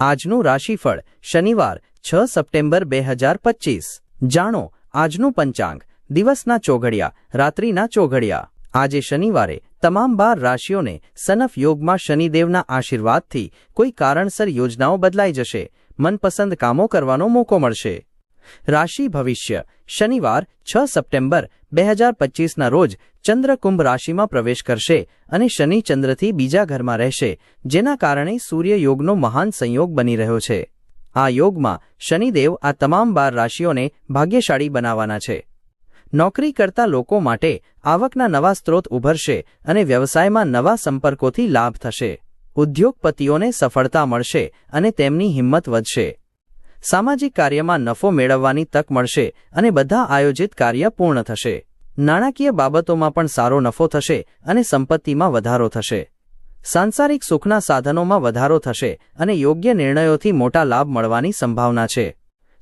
આજનું રાશિફળ શનિવાર છ સપ્ટેમ્બર બે હજાર પચીસ. જાણો, આજનું પંચાંગ, દિવસના ચોઘડિયા, રાત્રિના ચોઘડિયા. આજે શનિવારે તમામ બાર રાશિઓને સનફ યોગમાં શનિદેવના આશીર્વાદથી કોઈ કારણસર યોજનાઓ બદલાઈ જશે. મનપસંદ કામો કરવાનો મોકો મળશે. રાશિ ભવિષ્ય, શનિવાર છ સપ્ટેમ્બર બે હજાર પચીસના રોજ ચંદ્ર કુંભ રાશિમાં પ્રવેશ કરશે અને શનિ ચંદ્રથી બીજા ઘરમાં રહેશે, જેના કારણે સૂર્ય યોગનો મહાન સંયોગ બની રહ્યો છે. આ યોગમાં શનિદેવ આ તમામ બાર રાશિઓને ભાગ્યશાળી બનાવવાના છે. નોકરી કરતા લોકો માટે આવકના નવા સ્ત્રોત ઉભરશે અને વ્યવસાયમાં નવા સંપર્કોથી લાભ થશે. ઉદ્યોગપતિઓને સફળતા મળશે અને તેમની હિંમત વધશે. સામાજિક કાર્યમાં નફો મેળવવાની તક મળશે અને બધા આયોજિત કાર્ય પૂર્ણ થશે. નાણાકીય બાબતોમાં પણ સારો નફો થશે અને સંપત્તિમાં વધારો થશે. સાંસારિક સુખના સાધનોમાં વધારો થશે અને યોગ્ય નિર્ણયોથી મોટા લાભ મળવાની સંભાવના છે.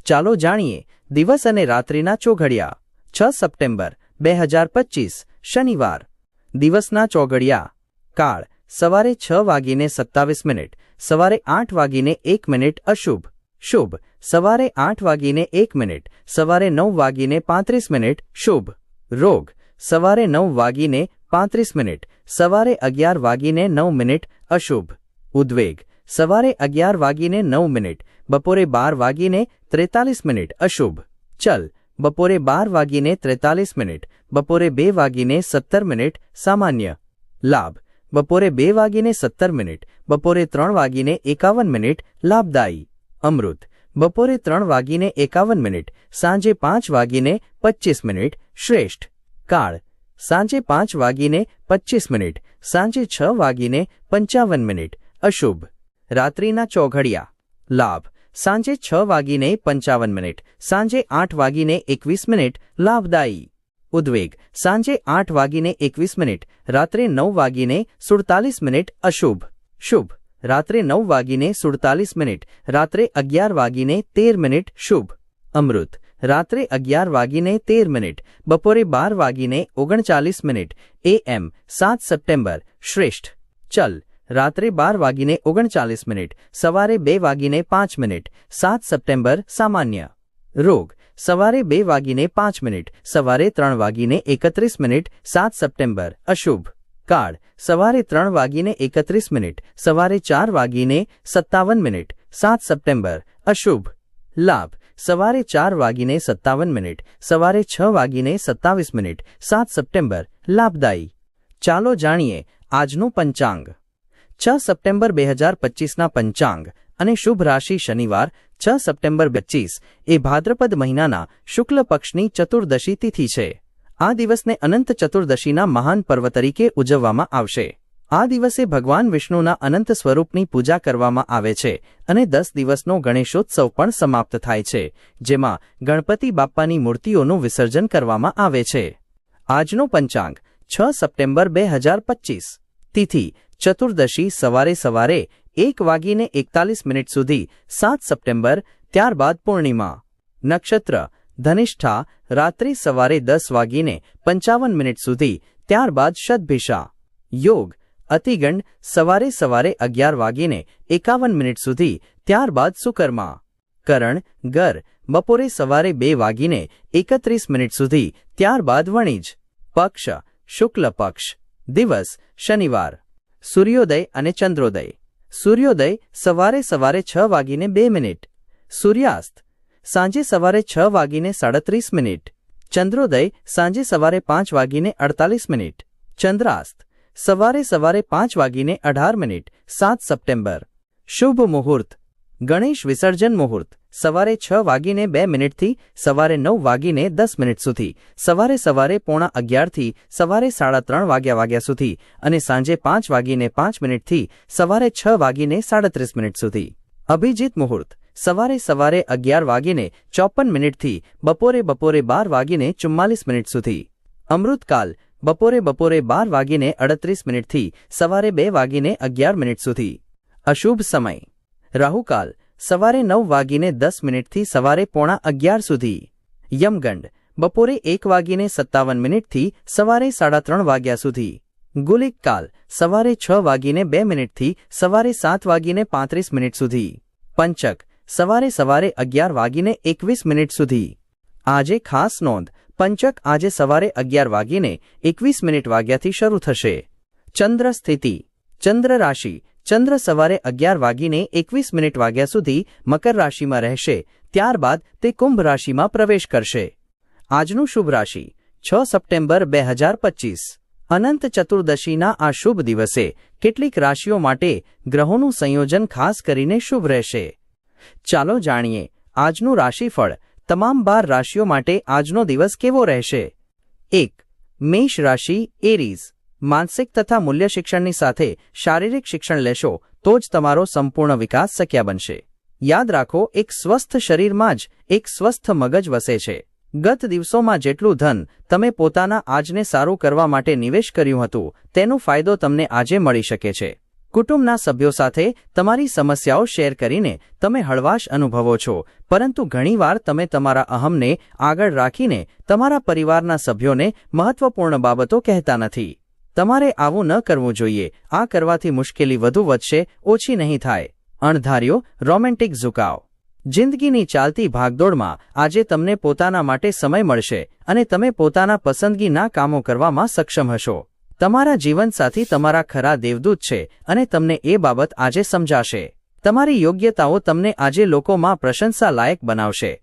ચાલો જાણીએ, દિવસ અને રાત્રિના ચોઘડિયા. છ સપ્ટેમ્બર, બે હજાર પચીસ, શનિવાર. દિવસના ચોઘડિયા. કાળ, સવારે છ વાગીને સત્તાવીસ મિનિટ, સવારે આઠ વાગીને એક મિનિટ અશુભ. શુભ, સવારે આઠ વાગીને એક મિનિટ, સવારે નવ વાગીને પાંત્રીસ મિનિટ શુભ. રોગ, સવારે નવ વાગીને પાંત્રીસ મિનિટ, સવારે અગિયાર વાગીને નવ મિનિટ, અશુભ. ઉદ્વેગ, સવારે અગિયાર વાગીને નવ મિનિટ, બપોરે બાર વાગીને ત્રેતાલીસ મિનિટ, અશુભ. ચલ, બપોરે બાર વાગીને ત્રેતાલીસ મિનિટ, બપોરે બે વાગીને સત્તર મિનિટ, સામાન્ય. લાભ, બપોરે બે વાગીને સત્તર મિનિટ, બપોરે ત્રણ વાગીને એકાવન મિનિટ, લાભદાયી. અમૃત બપોરે ત્રણ વાગીને એકાવન મિનિટ, સાંજે પાંચ વાગીને પચ્ચીસ મિનિટ, શ્રેષ્ઠ. કાળ. સાંજે પાંચ વાગીને પચ્ચીસ મિનિટ, સાંજે છ વાગીને પંચાવન મિનિટ, અશુભ. રાત્રિના ચોઘડિયા. લાભ. સાંજે છ વાગીને પંચાવન મિનિટ, સાંજે આઠ વાગીને એકવીસ મિનિટ, લાભદાયી. ઉદ્વેગ. સાંજે આઠ વાગીને એકવીસ મિનિટ, રાત્રે નવ વાગીને સુડતાલીસ મિનિટ, અશુભ. શુભ. રાત્રે નવ વાગીને સુડતાલીસ મિનિટ, રાત્રે અગિયાર વાગીને તેર મિનિટ, શુભ. અમૃત. રાત્રે અગિયાર વાગીને તેર મિનિટ, બપોરે બાર વાગીને ઓગણચાલીસ મિનિટ એ એમ સાત સપ્ટેમ્બર, શ્રેષ્ઠ. ચલ. રાત્રે બાર વાગીને ઓગણચાલીસ મિનિટ, સવારે બે વાગીને પાંચ મિનિટ, સાત સપ્ટેમ્બર, સામાન્ય. રોગ. સવારે બે વાગીને પાંચ મિનિટ, સવારે ત્રણ વાગીને એકત્રીસ મિનિટ, સાત સપ્ટેમ્બર, અશુભ. કાળ સવારે ત્રણ વાગીને એકત્રીસ મિનિટ, સવારે ચાર વાગીને સત્તાવન મિનિટ, સાત સપ્ટેમ્બર, અશુભ. લાભ, સવારે ચાર વાગીને સત્તાવન મિનિટ, સવારે છ વાગીને સત્તાવીસ મિનિટ, સાત સપ્ટેમ્બર, લાભદાયી. ચાલો જાણીએ આજનું પંચાંગ. છ સપ્ટેમ્બર બે હજાર પચીસના પંચાંગ અને શુભ રાશિ શનિવાર, છ સપ્ટેમ્બર પચીસ એ ભાદ્રપદ મહિનાના શુક્લ પક્ષની ચતુર્દશી તિથિ છે. આ દિવસને અનંત ચતુર્દશીના મહાન પર્વ તરીકે ઉજવવામાં આવશે. આ દિવસે ભગવાન વિષ્ણુના અનંત સ્વરૂપની પૂજા કરવામાં આવે છે અને દસ દિવસનો ગણેશોત્સવ પણ સમાપ્ત થાય છે, જેમાં ગણપતિ બાપ્પાની મૂર્તિઓનું વિસર્જન કરવામાં આવે છે. આજનો પંચાંગ, છ સપ્ટેમ્બર બે હજાર પચીસ. તિથિ, ચતુર્દશી સવારે સવારે એક વાગીને એકતાલીસ મિનિટ સુધી સાત સપ્ટેમ્બર, ત્યારબાદ પૂર્ણિમા. નક્ષત્ર ધનિષ્ઠા રાત્રિ સવારે દસ વાગીને પંચાવન મિનિટ સુધી, ત્યારબાદ શતભિષા યોગ, અતિગંડ, સવારે સવારે અગિયાર વાગીને એકાવન મિનિટ સુધી, ત્યારબાદ સુકર્મા. કરણ ગર બપોરે સવારે બે વાગીને એકત્રીસ મિનિટ સુધી, ત્યારબાદ વણિજ. પક્ષ, શુક્લ પક્ષ. દિવસ, શનિવાર. સૂર્યોદય અને ચંદ્રોદય. સૂર્યોદય સવારે સવારે છ વાગીને બે મિનિટ. સૂર્યાસ્ત સાંજે સવારે છ વાગીને સાડત્રીસ મિનિટ. ચંદ્રોદય સાંજે સવારે પાંચ વાગીને અડતાલીસ મિનિટ. ચંદ્રાસ્ત સવારે સવારે પાંચ વાગીને અઢાર મિનિટ, સાત સપ્ટેમ્બર. શુભ મુહૂર્ત. ગણેશ વિસર્જન મુહૂર્ત. સવારે છ વાગીને બે મિનિટથી, સવારે નવ વાગીને દસ મિનિટ સુધી, સવારે સવારે પોણા અગિયારથી, સવારે સાડા ત્રણ વાગ્યા વાગ્યા સુધી અને સાંજે પાંચ વાગીને પાંચ મિનિટથી, સવારે છ વાગીને સાડત્રીસ મિનિટ સુધી. અભિજીત મુહૂર્ત. સવારે સવારે અગિયાર વાગીને ચોપન મિનિટથી બપોરે બપોરે બાર વાગીને ચુમ્માલીસ મિનિટ સુધી. અમૃતકાલ. બપોરે બપોરે બાર વાગીને અડત્રીસ મિનિટથી સવારે બે વાગીને અગિયાર મિનિટ સુધી. અશુભ સમય. રાહુકાલ. સવારે નવ વાગીને દસ મિનિટથી સવારે પોણા અગિયાર સુધી. યમગંડ. બપોરે એક વાગીને સત્તાવન મિનિટથી સવારે સાડા ત્રણ વાગ્યા સુધી. ગુલિક કાલ સવારે છ વાગીને બે મિનિટથી સવારે સાત વાગીને પાંત્રીસ મિનિટ સુધી. પંચક સવારે સવારે અગિયાર વાગીને એકવીસ મિનિટ સુધી. આજે ખાસ નોંધ, પંચક આજે સવારે અગિયાર વાગીને એકવીસ મિનિટ વાગ્યાથી શરૂ થશે. ચંદ્ર સ્થિતિ, ચંદ્ર રાશિ, ચંદ્ર સવારે અગિયાર વાગીને એકવીસ મિનિટ વાગ્યા સુધી મકર રાશિમાં રહેશે, ત્યારબાદ તે કુંભ રાશિમાં પ્રવેશ કરશે. આજનું શુભ રાશિ, છ સપ્ટેમ્બર બે હજાર પચીસ. અનંત ચતુર્દશીના આ શુભ દિવસે કેટલીક રાશિઓ માટે ગ્રહોનું સંયોજન ખાસ કરીને શુભ રહેશે. ચાલો જાણીએ, આજનું રાશિફળ તમામ બાર રાશિઓ માટે આજનો દિવસ કેવો રહેશે? એક, મેષ રાશિ, એરીઝ. માનસિક તથા મૂલ્ય શિક્ષણની સાથે શારીરિક શિક્ષણ લેશો તો જ તમારો સંપૂર્ણ વિકાસ શક્ય બનશે. યાદ રાખો, એક સ્વસ્થ શરીરમાં જ એક સ્વસ્થ મગજ વસે છે. ગત દિવસોમાં જેટલું ધન તમે પોતાના આજને સારું કરવા માટે નિવેશ કર્યું હતું, તેનો ફાયદો તમને આજે મળી શકે છે. કુટુંબના સભ્યો સાથે તમારી સમસ્યાઓ શેર કરીને તમે હળવાશ અનુભવો છો, પરંતુ ઘણીવાર તમે તમારા અહમને આગળ રાખીને તમારા પરિવારના સભ્યોને મહત્વપૂર્ણ બાબતો કહેતા નથી. તમારે આવું ન કરવું જોઈએ, આ કરવાથી મુશ્કેલી વધુ વધશે, ઓછી નહીં થાય. અણધાર્યો, રોમેન્ટિક ઝુકાવ. જિંદગીની ચાલતી ભાગદોડમાં આજે તમને પોતાના માટે સમય મળશે અને તમે પોતાના પસંદગીના કામો કરવામાં સક્ષમ હશો. તમારા જીવનસાથી તમારા ખરા દેવદૂત છે અને તમને એ બાબત આજે સમજાશે. તમારી યોગ્યતાઓ તમને આજે લોકોમાં પ્રશંસા લાયક બનાવશે.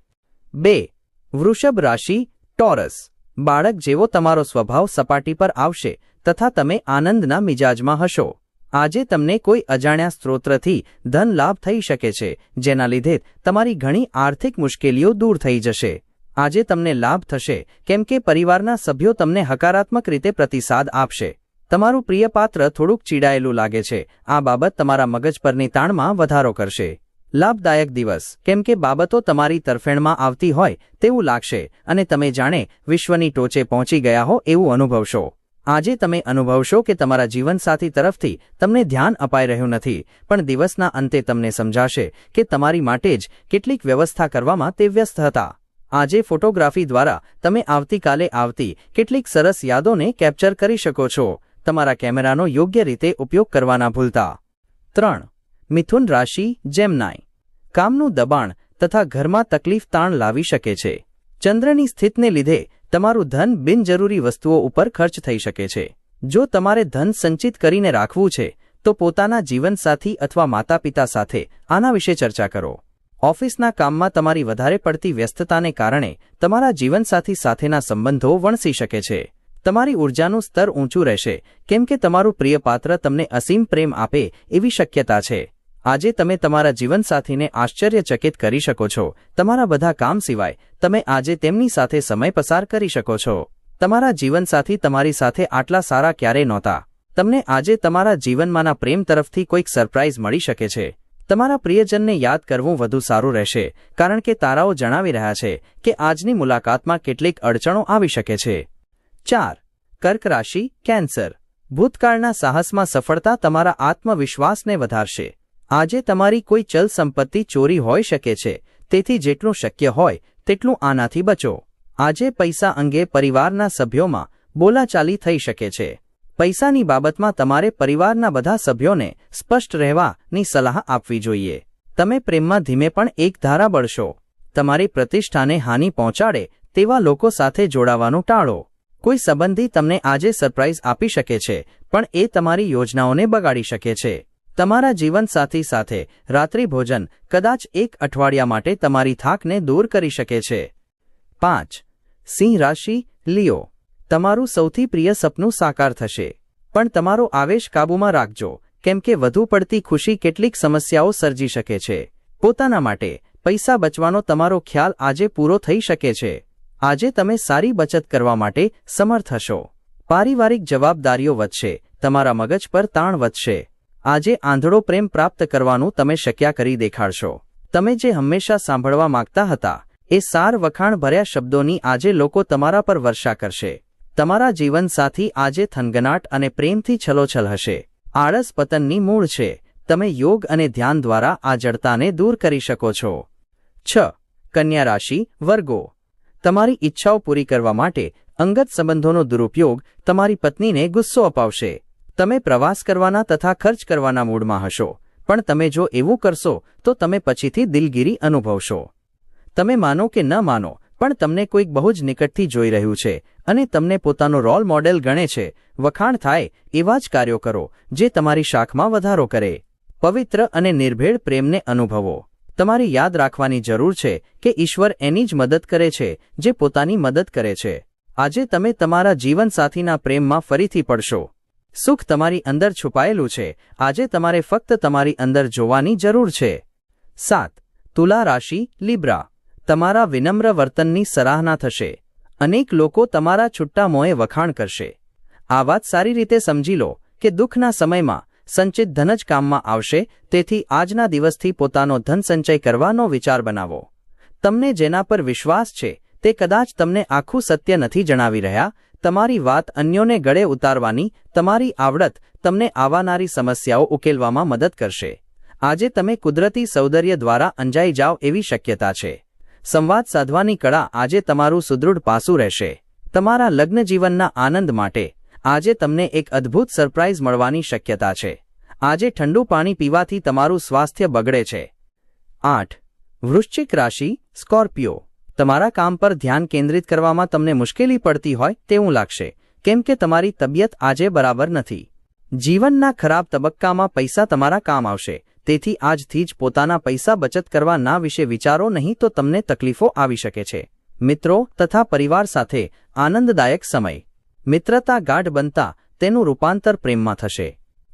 બે, વૃષભ રાશિ, ટોરસ. બાળક જેવો તમારો સ્વભાવ સપાટી પર આવશે તથા તમે આનંદના મિજાજમાં હશો. આજે તમને કોઈ અજાણ્યા સ્ત્રોત્રથી ધન લાભ થઈ શકે છે, જેના લીધે તમારી ઘણી આર્થિક મુશ્કેલીઓ દૂર થઈ જશે. આજે તમને લાભ થશે, કેમ કે પરિવારના સભ્યો તમને હકારાત્મક રીતે પ્રતિસાદ આપશે. તમારું પ્રિય પાત્ર થોડુંક ચીડાયેલું લાગે છે, આ બાબત તમારા મગજ પરની તાણમાં વધારો કરશે. લાભદાયક દિવસ, કેમ કે બાબતો તમારી તરફેણમાં આવતી હોય તેવું લાગશે, અને તમે જાણે વિશ્વની ટોચે પહોંચી ગયા હો એવું અનુભવશો. આજે તમે અનુભવશો કે તમારા જીવનસાથી તરફથી તમને ધ્યાન અપાઈ રહ્યું નથી, પણ દિવસના અંતે તમને સમજાશે કે તમારી માટે જ કેટલીક વ્યવસ્થા કરવામાં તે વ્યસ્ત હતા. આજે ફોટોગ્રાફી દ્વારા તમે આવતીકાલે આવતી કેટલીક સરસ યાદોને કેપ્ચર કરી શકો છો. તમારા કેમેરાનો યોગ્ય રીતે ઉપયોગ કરવાના ભૂલતા. ત્રણ. મિથુન રાશિ જેમનાય કામનું દબાણ તથા ઘરમાં તકલીફ તાણ લાવી શકે છે. ચંદ્રની સ્થિતને લીધે તમારું ધન બિનજરૂરી વસ્તુઓ ઉપર ખર્ચ થઈ શકે છે. જો તમારે ધન સંચિત કરીને રાખવું છે, તો પોતાના જીવનસાથી અથવા માતા પિતા સાથે આના વિશે ચર્ચા કરો. ઓફિસના કામમાં તમારી વધારે પડતી વ્યસ્તતાને કારણે તમારા જીવનસાથી સાથેના સંબંધો વણસી શકે છે. તમારી ઉર્જાનું સ્તર ઊંચું રહેશે, કેમ કે તમારું પ્રિય પાત્ર તમને અસીમ પ્રેમ આપે એવી શક્યતા છે. આજે તમે તમારા જીવનસાથીને આશ્ચર્યચકિત કરી શકો છો. તમારા બધા કામ સિવાય, તમે આજે તેમની સાથે સમય પસાર કરી શકો છો. તમારા જીવનસાથી તમારી સાથે આટલા સારા ક્યારેય નહોતા. તમને આજે તમારા જીવનમાંના પ્રેમ તરફથી કોઈક સરપ્રાઇઝ મળી શકે છે. તમારા પ્રિયજનને યાદ કરવું વધુ સારું રહેશે, કારણ કે તારાઓ જણાવી રહ્યા છે કે આજની મુલાકાતમાં કેટલીક અડચણો આવી શકે છે. ચાર, કર્ક રાશિ, કેન્સર. ભૂતકાળના સાહસમાં સફળતા તમારા આત્મવિશ્વાસને વધારશે. આજે તમારી કોઈ ચલ સંપત્તિ ચોરી હોઈ શકે છે, તેથી જેટલું શક્ય હોય, તેટલું આનાથી બચો. આજે પૈસા અંગે પરિવારના સભ્યોમાં બોલાચાલી થઈ શકે છે. પૈસાની બાબતમાં તમારે પરિવારના બધા સભ્યોને સ્પષ્ટ રહેવાની સલાહ આપવી જોઈએ. તમે પ્રેમમાં ધીમે પણ એક ધારા બળશો. તમારી પ્રતિષ્ઠાને હાનિ પહોંચાડે તેવા લોકો સાથે જોડાવાનું ટાળો. કોઈ સંબંધી તમને આજે સરપ્રાઇઝ આપી શકે છે, પણ એ તમારી યોજનાઓને બગાડી શકે છે. તમારા જીવનસાથી સાથે રાત્રિ ભોજન કદાચ એક અઠવાડિયા માટે તમારી થાકને દૂર કરી શકે છે. પાંચ. સિંહ રાશિ, લિયો. તમારું સૌથી પ્રિય સપનું સાકાર થશે. પણ તમારો આવેશ કાબૂમાં રાખજો, કેમ કે વધુ પડતી ખુશી કેટલીક સમસ્યાઓ સર્જી શકે છે. પોતાના માટે પૈસા બચવાનો તમારો ખ્યાલ આજે પૂરો થઈ શકે છે. આજે તમે સારી બચત કરવા માટે સમર્થ હશો. પારિવારિક જવાબદારીઓ વધશે, તમારા મગજ પર તાણ વધશે. આજે આંધળો પ્રેમ પ્રાપ્ત કરવાનું તમે શક્યા કરી દેખાડશો. તમે જે હંમેશા સાંભળવા માંગતા હતા, એ સાર વખાણ ભર્યા શબ્દોની આજે લોકો તમારા પર વર્ષા કરશે. તમારા જીવનસાથી આજે થનગનાટ અને પ્રેમથી છલોછલ હશે. આળસ પતનની મૂળ છે. તમે યોગ અને ધ્યાન દ્વારા આ જડતાને દૂર કરી શકો છો. છ. કન્યા રાશિ, વર્ગો. તમારી ઈચ્છાઓ પૂરી કરવા માટે અંગત સંબંધોનો દુરુપયોગ તમારી પત્નીને ગુસ્સો અપાવશે. તમે પ્રવાસ કરવાના તથા ખર્ચ કરવાના મૂડમાં હશો. પણ તમે જો એવું કરશો, તો તમે પછીથી દિલગીરી અનુભવશો. તમે માનો કે ન માનો, પણ તમને કોઈક બહુ જ નિકટથી જોઈ રહ્યું છે અને તમને પોતાનો રોલ મોડેલ ગણે છે. વખાણ થાય એવા જ કાર્યો કરો, જે તમારી શાખમાં વધારો કરે. પવિત્ર અને નિર્ભેળ પ્રેમને અનુભવો. તમારે યાદ રાખવાની જરૂર છે કે ઈશ્વર એની જ મદદ કરે છે, જે પોતાની મદદ કરે છે. આજે તમે તમારા જીવનસાથીના પ્રેમમાં ફરીથી પડશો. સુખ તમારી અંદર છુપાયેલું છે. આજે તમારે ફક્ત તમારી અંદર જોવાની જરૂર છે. સાત, તુલા રાશિ, લીબ્રા. તમારા વિનમ્ર વર્તનની સરાહના થશે. અનેક લોકો તમારા છુટ્ટા મોંએ વખાણ કરશે. આ વાત સારી રીતે સમજી લો કે દુઃખના સમયમાં સંચિત ધન જ કામમાં આવશે, તેથી આજના દિવસથી પોતાનો ધન સંચય કરવાનો વિચાર બનાવો. તમને જેના પર વિશ્વાસ છે, તે કદાચ તમને આખું સત્ય નથી જણાવી રહ્યા તમારી વાત અન્યોને ગળે ઉતારવાની, તમારી આવડત તમને આવનારી સમસ્યાઓ ઉકેલવામાં મદદ કરશે. આજે તમે કુદરતી સૌંદર્ય દ્વારા અંજાઈ જાઓ એવી શક્યતા છે. સંવાદ સાધવાની કળા આજે તમારું સુદૃઢ પાસું રહેશે. તમારા લગ્ન જીવનના આનંદ માટે આજે તમને એક અદ્ભુત સરપ્રાઇઝ મળવાની શક્યતા છે. આજે ઠંડુ પાણી પીવાથી તમારું સ્વાસ્થ્ય બગડે છે. આઠ. વૃશ્ચિક રાશિ સ્કોર્પિયો. તમારા કામ પર ધ્યાન કેન્દ્રિત કરવામાં તમને મુશ્કેલી પડતી હોય તેવું લાગશે, કેમ કે તમારી તબિયત આજે બરાબર નથી. જીવનના ખરાબ તબક્કામાં પૈસા તમારા કામ આવશે, તેથી આજથી જ પોતાના પૈસા બચત કરવા ના વિશે વિચારો નહીં તો તમને તકલીફો આવી શકે છે. મિત્રો તથા પરિવાર સાથે આનંદદાયક સમય. મિત્રતા ગાઢ બનતા તેનું રૂપાંતર પ્રેમમાં થશે.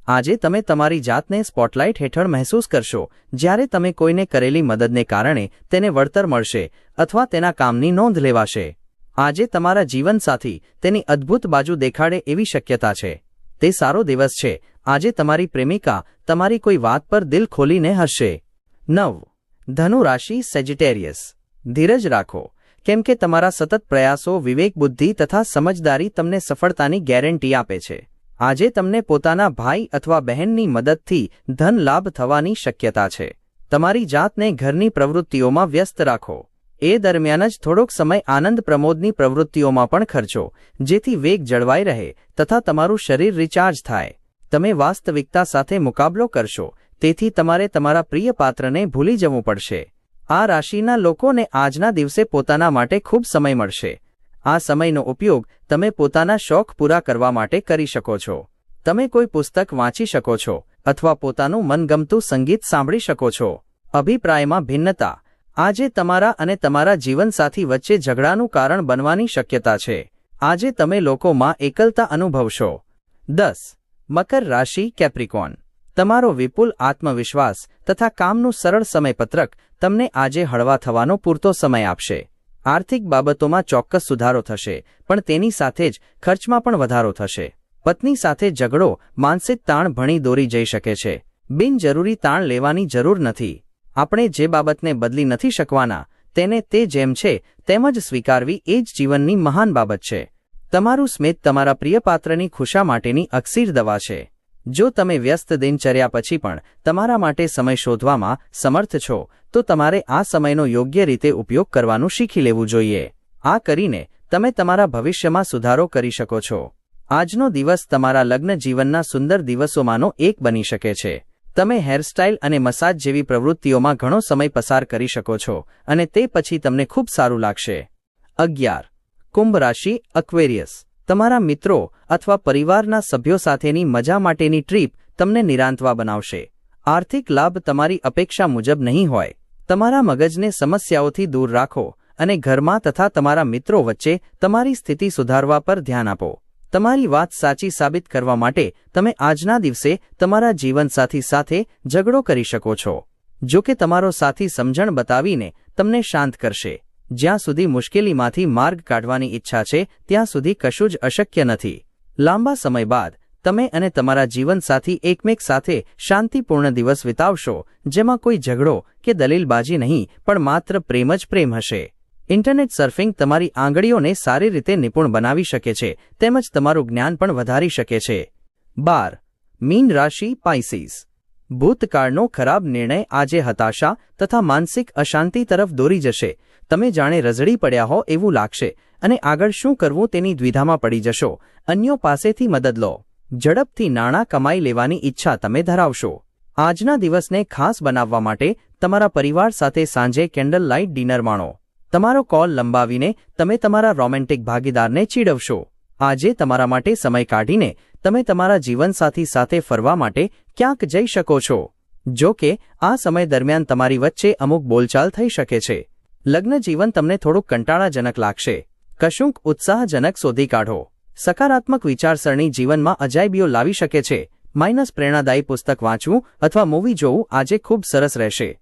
આજે તમે તમારી જાતને સ્પોટલાઇટ હેઠળ મહેસૂસ કરશો, જ્યારે તમે કોઈને કરેલી મદદને કારણે તેને વળતર મળશે અથવા તેના કામની નોંધ લેવાશે. આજે તમારા જીવનસાથી તેની અદ્ભુત બાજુ દેખાડે એવી શક્યતા છે. તે સારો દિવસ છે. આજે તમારી પ્રેમિકા તમારી કોઈ વાત પર દિલ ખોલીને હસશે. નવ. ધનુ રાશિ સેજિટેરિયસ ધીરજ રાખો. કેમ કે તમારા સતત પ્રયાસો, વિવેક બુદ્ધિ તથા સમજદારી તમને સફળતાની ગેરંટી આપે છે. આજે તમને પોતાના ભાઈ અથવા બહેનની મદદથી ધન લાભ થવાની શક્યતા છે. તમારી જાતને ઘરની પ્રવૃત્તિઓમાં વ્યસ્ત રાખો. એ દરમિયાન જ થોડોક સમય આનંદ પ્રમોદની પ્રવૃત્તિઓમાં પણ ખર્ચો, જેથી વેગ જળવાઈ રહે તથા તમારું શરીર રિચાર્જ થાય. તમે વાસ્તવિકતા સાથે મુકાબલો કરશો, તેથી તમારે તમારા પ્રિય પાત્રને ભૂલી જવું પડશે. આ રાશિના લોકોને આજના દિવસે પોતાના માટે ખૂબ સમય મળશે. આ સમયનો ઉપયોગ તમે પોતાના શોખ પૂરા કરવા માટે કરી શકો છો. તમે કોઈ પુસ્તક વાંચી શકો છો અથવા પોતાનું મનગમતું સંગીત સાંભળી શકો છો. અભિપ્રાયમાં ભિન્નતા. આજે તમારા અને તમારા જીવનસાથી વચ્ચે ઝઘડાનું કારણ બનવાની શક્યતા છે. આજે તમે લોકોમાં એકલતા અનુભવશો. દસ. મકર રાશિ કેપ્રિકોન. તમારો વિપુલ આત્મવિશ્વાસ તથા કામનું સરળ સમયપત્રક તમને આજે હળવા થવાનો પૂરતો સમય આપશે. આર્થિક બાબતોમાં ચોક્કસ સુધારો થશે, પણ તેની સાથે જ ખર્ચમાં પણ વધારો થશે. પત્ની સાથે ઝઘડો, માનસિક તાણ ભણી દોરી જઈ શકે છે. બિનજરૂરી તાણ લેવાની જરૂર નથી. આપણે જે બાબતને બદલી નથી શકવાના, તેને તે જેમ છે, તેમ જ સ્વીકારવી એ જ જીવનની મહાન બાબત છે. તમારું સ્મિત તમારા પ્રિયપાત્રની ખુશા માટેની અક્ષીર દવા છે. જો તમે વ્યસ્ત દિનચર્યા પછી પણ તમારા માટે સમય શોધવામાં સમર્થ છો, તો તમારે આ સમયનો યોગ્ય રીતે ઉપયોગ કરવાનું શીખી લેવું જોઈએ. આ કરીને તમે તમારા ભવિષ્યમાં સુધારો કરી શકો છો. આજનો દિવસ તમારા લગ્ન જીવનના સુંદર દિવસોમાંનો એક બની શકે છે. તમે હેરસ્ટાઇલ અને મસાજ જેવી પ્રવૃત્તિઓમાં ઘણો સમય પસાર કરી શકો છો અને તે પછી તમને ખૂબ સારું લાગશે. અગિયાર. કુંભ રાશિ અક્વેરિયસ તમારા મિત્રો અથવા પરિવારના સભ્યો સાથેની મજા માટેની ટ્રીપ તમને નિરાંતવા બનાવશે. આર્થિક લાભ તમારી અપેક્ષા મુજબ નહીં હોય. તમારા મગજને સમસ્યાઓથી દૂર રાખો અને ઘરમાં તથા તમારા મિત્રો વચ્ચે તમારી સ્થિતિ સુધારવા પર ધ્યાન આપો. તમારી વાત સાચી સાબિત કરવા માટે તમે આજના દિવસે તમારા જીવનસાથી સાથે ઝઘડો કરી શકો છો. જો કે તમારો સાથી સમજણ બતાવીને તમને શાંત કરશે. જ્યાં સુધી મુશ્કેલીમાંથી માર્ગ કાઢવાની ઈચ્છા છે, ત્યાં સુધી કશું જ અશક્ય નથી. લાંબા સમય બાદ, તમે અને તમારા જીવનસાથી એકમેક સાથે શાંતિપૂર્ણ દિવસ વિતાવશો, જેમાં કોઈ ઝઘડો કે દલીલબાજી નહીં, પણ માત્ર પ્રેમ જ પ્રેમ હશે. ઇન્ટરનેટ સર્ફિંગ તમારી આંગળીઓને સારી રીતે નિપુણ બનાવી શકે છે, તેમજ તમારું જ્ઞાન પણ વધારી શકે છે. બાર. મીન રાશિ પાઇસીસ. ભૂતકાળનો ખરાબ નિર્ણય આજે હતાશા તથા માનસિક અશાંતિ તરફ દોરી જશે તમે જાણે રઝળી પડ્યા હો એવું લાગશે અને આગળ શું કરવું તેની દ્વિધામાં પડી જશો. અન્યો પાસેથી મદદ લો. ઝડપથી નાણાં કમાઈ લેવાની ઈચ્છા તમે ધરાવશો. આજના દિવસને ખાસ બનાવવા માટે તમારા પરિવાર સાથે સાંજે કેન્ડલ લાઇટ ડિનર માણો. તમારો કોલ લંબાવીને તમે તમારા રોમેન્ટિક ભાગીદારને ચીડવશો. આજે તમારા માટે સમય કાઢીને તમે તમારા જીવનસાથી સાથે ફરવા માટે ક્યાંક જઈ શકો છો. જો કે, આ સમય દરમિયાન તમારી વચ્ચે અમુક બોલચાલ થઈ શકે છે. લગ્ન જીવન તમને થોડુંક કંટાળાજનક લાગશે. કશુંક ઉત્સાહજનક શોધી કાઢો. સકારાત્મક વિચારસરણી જીવનમાં અજાયબીઓ લાવી શકે છે. માઇનસ પ્રેરણાદાયી પુસ્તક વાંચવું અથવા મૂવી જોવું આજે ખૂબ સરસ રહેશે.